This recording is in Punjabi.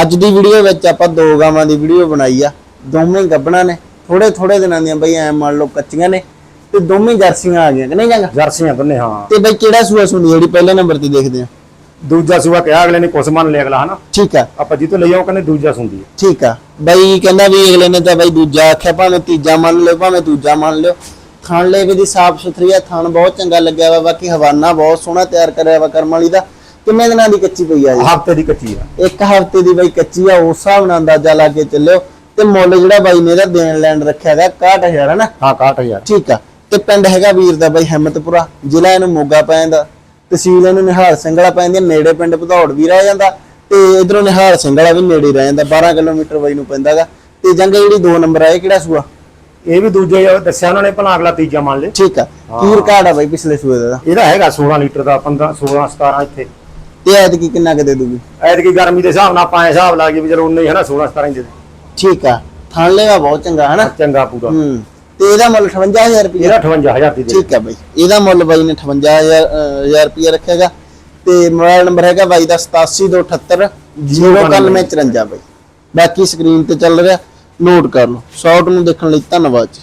ਅੱਜ ਦੀ ਵੀਡੀਓ ਵਿੱਚ ਆਪਾਂ ਦੋ ਗਾਵਾਂ ਦੀ ਵੀਡੀਓ ਬਣਾਈ ਆ। ਦੋਵੇਂ ਗੱਬਣਾ ਨੇ। ਥੋੜੇ ਥੋੜੇ ਦਿਨਾਂ ਦੀਆਂ ਬਈ ਐ ਮੰਨ ਲਓ ਕੱਚੀਆਂ ਨੇ। ਤੇ ਦੋਵੇਂ ਜਰਸੀਆਂ ਆ ਗਈਆਂ ਕਿ ਨਹੀਂ ਜਾਂਗਾ ਜਰਸੀਆਂ ਦੋਨੇ ਹਾਂ। ਤੇ ਬਈ ਕਿਹੜਾ ਸੂਆ ਸੁਣੀ ਜਿਹੜੀ ਪਹਿਲੇ ਨੰਬਰ ਤੇ ਦੇਖਦੇ ਆ? ਦੂਜਾ ਸੂਆ ਕਿਹਾ ਅਗਲੇ ਨੇ ਕੁਛ ਮੰਨ ਲਿਆ ਅਗਲਾ ਹਨਾ? ਠੀਕ ਆ। ਆਪਾਂ ਜਿੱਤੋਂ ਲਈ ਆਉਂ ਕਹਿੰਦੇ ਦੂਜਾ ਸੁਣਦੀ ਹੈ ਠੀਕ ਆ। ਬਈ ਕਹਿੰਦਾ ਵੀ ਅਗਲੇ ਨੇ ਤਾਂ ਬਈ ਦੂਜਾ ਆਖਿਆ ਭਾਵੇਂ ਤੀਜਾ ਮੰਨ ਲਿਓ ਭਾਵੇਂ ਦੂਜਾ ਮੰਨ ਲਿਓ। ਥਣ ਲੇਵੇ ਦੀ ਸਾਫ਼ ਸੁਥਰੀ ਆ ਥਣ ਬਹੁਤ ਚੰਗਾ ਲੱਗਿਆ ਵਾ ਬਾਕੀ ਹਵਾਨਾ ਬਹੁਤ ਸੋਹਣਾ ਤਿਆਰ ਕਰਿਆ ਵਾ ਕਰਮ ਵਾਲੀ ਦਾ। ਕਿੰਨੇ ਦਿਨਾਂ ਦੀ ਕੱਚੀ ਪਈ ਆ ਜੀ? ਹਫ਼ਤੇ ਦੀ ਕੱਚੀ ਆ। ਇੱਕ ਹਫ਼ਤੇ ਦੀ ਬਈ ਕੱਚੀ ਆ ਉਸ ਹਿਸਾਬ ਨਾਲ ਅੰਦਾਜ਼ਾ ਲਾ ਕੇ ਚੱਲਿਓ। ਤੇ ਮੁੱਲ ਜਿਹੜਾ ਬਾਈ ਨੇ ਇਹਦਾ ਦੇਣ ਲੈਣ ਰੱਖਿਆ ਹੈਗਾ 61000 ਹੈ ਨਾ? ਹਾਂ 61000 ਠੀਕ ਆ। ਤੇ ਪਿੰਡ ਹੈਗਾ ਵੀਰ ਦਾ ਬਾਈ ਹਿੰਮਤਪੁਰਾ ਜ਼ਿਲ੍ਹਾ ਇਹਨੂੰ ਮੋਗਾ ਪੈ ਜਾਂਦਾ। ਤਹਿਸੀਲ ਇਹਨੂੰ ਨਿਹਾਲ ਸਿੰਘਲਾ ਪੈ ਜਾਂਦੀ ਆ, ਨੇੜੇ ਪਿੰਡ ਭਦੌੜ ਵੀ ਰਹਿ ਜਾਂਦਾ। ਤੇ ਇਧਰੋਂ ਨਿਹਾਲ ਸਿੰਘਲਾ ਵੀ ਨੇੜੇ ਰਹਿ ਜਾਂਦਾ 12 ਕਿਲੋਮੀਟਰ ਬਾਈ ਨੂੰ ਪੈਂਦਾਗਾ ਤੇ ਜੰਗ ਜਿਹੜੀ 2 ਨੰਬਰ ਆ ਇਹ ਕਿਹੜਾ ਸੂਆ? ਇਹ ਵੀ ਦੂਜੇ ਦੱਸਿਆ ਉਹਨਾਂ ਨੇ ਭਲਾ ਅਗਲਾ ਤੀਜਾ ਮੰਨ ਲਿਆ ਠੀਕ ਆ। ਕੀ ਰਿਕਾਰਡ ਆ ਬਾਈ ਪਿਛਲੇ ਸੂਏ ਦਾ ਇਹਦਾ? ਹੈਗਾ 16 ਲੀਟਰ ਦਾ 15 16 17 ਇੱਥੇ। ਤੇ ਐਤਕੀ ਕਿੰਨਾ ਕੁ ਦੇ ਦੂਗੀ ਐਤਕੀ ਗਰਮੀ ਦੇ ਹਿਸਾਬ ਨਾਲ ਆਪਾਂ ਹਿਸਾਬ ਲਾ ਕੇ ਵੀ ਚਲੋ ਉਨੇ ਹੀ ਹੈ ਨਾ 16 17 ਇੰਚ ਦੇ। ਠੀਕ ਆ ਥਣ ਲੇਵਾ ਬਹੁਤ ਚੰਗਾ ਹੈ ਨਾ? ਚੰਗਾ ਪੂਰਾ। ਹੂੰ ਤੇ ਇਹਦਾ ਮੁੱਲ 58000 ਰੁਪਏ ਇਹਦਾ 58000 ਦੀ ਦੇ ਠੀਕ ਹੈ ਬਾਈ ਇਹਦਾ ਮੁੱਲ ਬਾਈ ਨੇ 58000 ਰੁਪਏ ਰੱਖਿਆਗਾ। ਤੇ ਮੋਬਾਈਲ ਨੰਬਰ ਹੈਗਾ ਬਾਈ ਦਾ 8728 09154 ਬਾਈ। ਬਾਕੀ ਸਕਰੀਨ ਤੇ ਚੱਲ ਰਿਹਾ ਨੋਟ ਕਰ ਲਓ। ਸ਼ਾਰਟ ਨੂੰ ਦੇਖਣ ਲਈ ਧੰਨਵਾਦ ਜੀ।